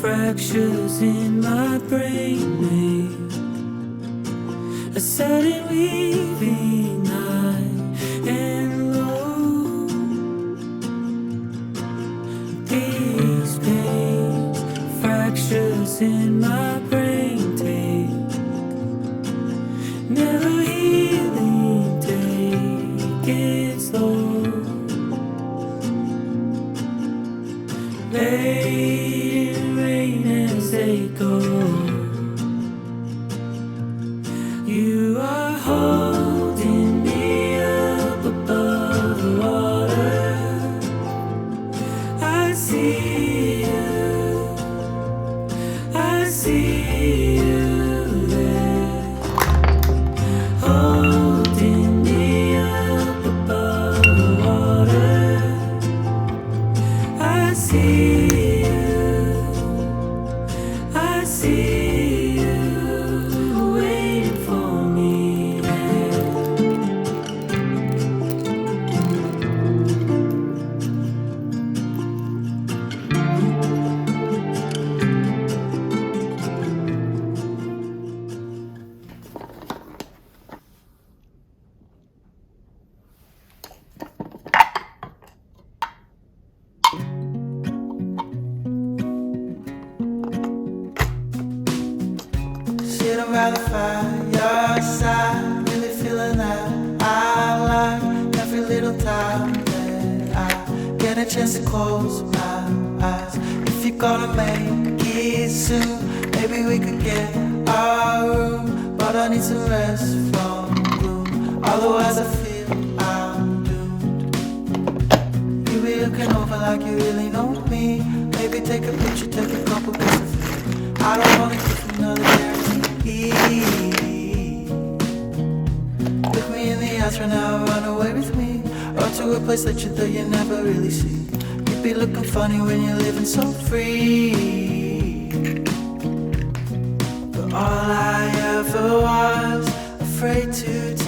fractures in my brain. Make a sudden weaving see Sitting by the fireside, really feeling that I like every little time that I get a chance to close my eyes. If you're gonna make it soon, maybe we could get our room, but I need some rest from gloom. Otherwise, I to a place that you thought you'd never really see. You'd be looking funny when you're living so free. But all I ever was, afraid to